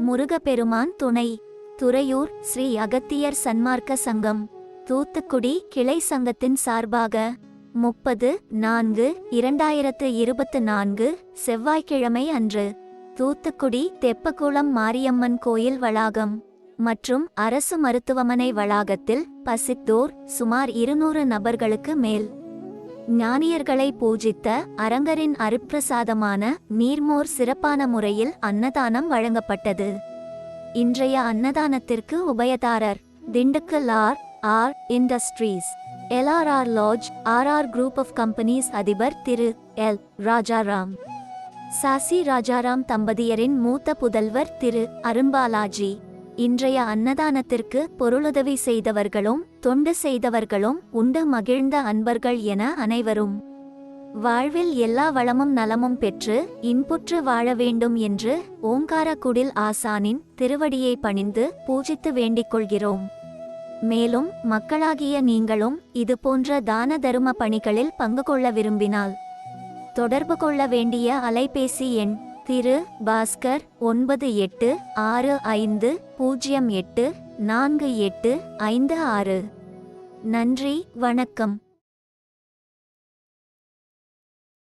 முருகப்பெருமான் துணை. துறையூர் ஸ்ரீ அகத்தியர் சன்மார்க்க சங்கம். தூத்துக்குடி கிளை சங்கத்தின் சார்பாக முப்பது நான்கு இரண்டாயிரத்து இருபத்து நான்கு செவ்வாய்க்கிழமை அன்று தூத்துக்குடி தெப்பக்குளம் மாரியம்மன் கோயில் வளாகம் மற்றும் அரசு மருத்துவமனை வளாகத்தில் பசித்தோர் சுமார் இருநூறு நபர்களுக்கு மேல். ஞானியர்களை பூஜித்த அரங்கரின் அருப்பிரசாதமான நீர்மோர் சிறப்பான முறையில் அன்னதானம் வழங்கப்பட்டது. இன்றைய அன்னதானத்திற்கு உபயதாரர் Dindigul R. R. Industries LRR lodge RR group of companies அதிபர் திரு. எல். ராஜாராம். சாசி ராஜாராம் தம்பதியரின் மூத்த புதல்வர் திரு. அரும்பாலாஜி. இன்றைய அன்னதானத்திற்கு பொருளுதவி செய்தவர்களும் தொண்டு செய்தவர்களும் உண்டு மகிழ்ந்த அன்பர்கள் என அனைவரும். வாழ்வில் எல்லா வளமும் நலமும் பெற்று இன்புற்று வாழ வேண்டும் என்று ஓங்காரக்குடில் ஆசானின் திருவடியை பணிந்து பூஜித்து வேண்டிக் கொள்கிறோம். மேலும் மக்களாகிய நீங்களும் இதுபோன்ற தான தரும பணிகளில் பங்கு கொள்ள விரும்பினால் தொடர்பு கொள்ள வேண்டிய அலைபேசி எண் திரு பாஸ்கர் ஒன்பது எட்டு ஆறு ஐந்து பூஜ்ஜியம் எட்டு நான்கு எட்டு ஐந்து ஆறு. நன்றி வணக்கம்.